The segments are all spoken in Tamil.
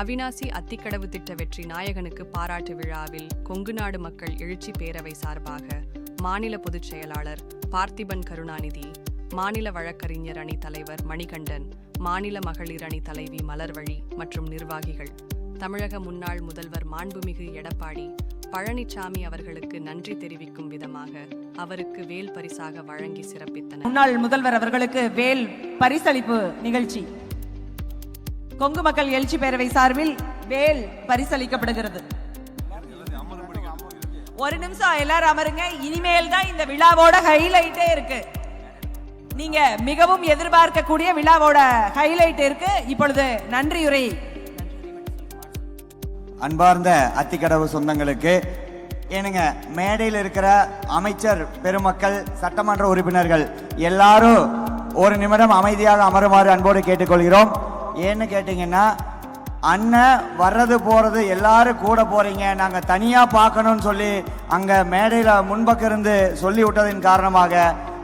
அவினாசி அத்திக்கடவு திட்ட வெற்றி நாயகனுக்கு பாராட்டு விழாவில் கொங்கு நாடு மக்கள் எழுச்சி பேரவை சார்பாக மாநில பொதுச் செயலாளர் பார்த்திபன் கருணாநிதி மாநில வழக்கறிஞர் அணி தலைவர் மணிகண்டன் மாநில மகளிர் அணி தலைவி மலர்வழி மற்றும் நிர்வாகிகள் தமிழக முன்னாள் முதல்வர் மாண்புமிகு எடப்பாடி பழனிசாமி அவர்களுக்கு நன்றி தெரிவிக்கும் விதமாக அவருக்கு வேல் பரிசாக வழங்கி சிறப்பித்தனர். முன்னாள் முதல்வர் அவர்களுக்கு வேல் பரிசளிப்பு நிகழ்ச்சி. கொங்கு மக்கள் எழுச்சி பேரவை சார்பில் வேல் பரிசளிக்கப்படுகிறது. ஒரு நிமிஷம் எல்லாரும் அமருங்க. இனிமேல் தான் இந்த விழாவோட ஹைலைட்டே இருக்கு. நீங்க மிகவும் எதிர்பார்க்கக்கூடிய விழாவோட ஹைலைட் இருக்கு. இப்பொழுது நன்றியுரை. அன்பார்ந்த அத்திக்கடவு சொந்தங்களுக்கு ஏனுங்க மேடையில் இருக்கிற அமைச்சர் பெருமக்கள் சட்டமன்ற உறுப்பினர்கள் எல்லாரும் ஒரு நிமிடம் அமைதியாக அமருமாறு அன்போடு கேட்டுக்கொள்கிறோம். ஏன்னு கேட்டிங்கன்னா அண்ணன் வர்றது போகிறது எல்லாரும் கூட போகிறீங்க நாங்கள் தனியாக பார்க்கணும்னு சொல்லி அங்கே மேடையில் முன்பக்கம் இருந்து சொல்லி விட்டதின் காரணமாக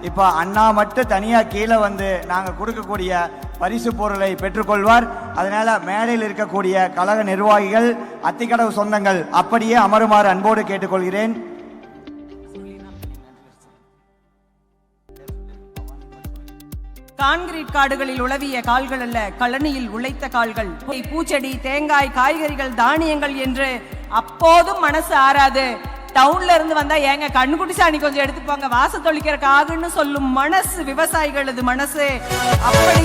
இப்போ அண்ணா மட்டும் தனியாக கீழே வந்து நாங்கள் கொடுக்கக்கூடிய பரிசு பொருளை பெற்றுக்கொள்வார். அதனால் மேடையில் இருக்கக்கூடிய கழக நிர்வாகிகள் அத்திக்கடவு சொந்தங்கள் அப்படியே அமருமாறு அன்போடு கேட்டுக்கொள்கிறேன். கான்கிரீட் காடுகளில் உளவிய கால்கள் அல்ல கழனியில் உழைத்த கால்கள். பூச்செடி தேங்காய் காய்கறிகள் தானியங்கள் என்று அப்போதும் மனசு ஆறாது. டவுன்ல இருந்து வந்தா ஏங்க கண்ணுக்குட்டி சாணி கொஞ்சம் எடுத்து போங்க வாச தொளிக்கிறக்காகன்னு சொல்லும் மனசு விவசாயிகளது மனசு. அப்படி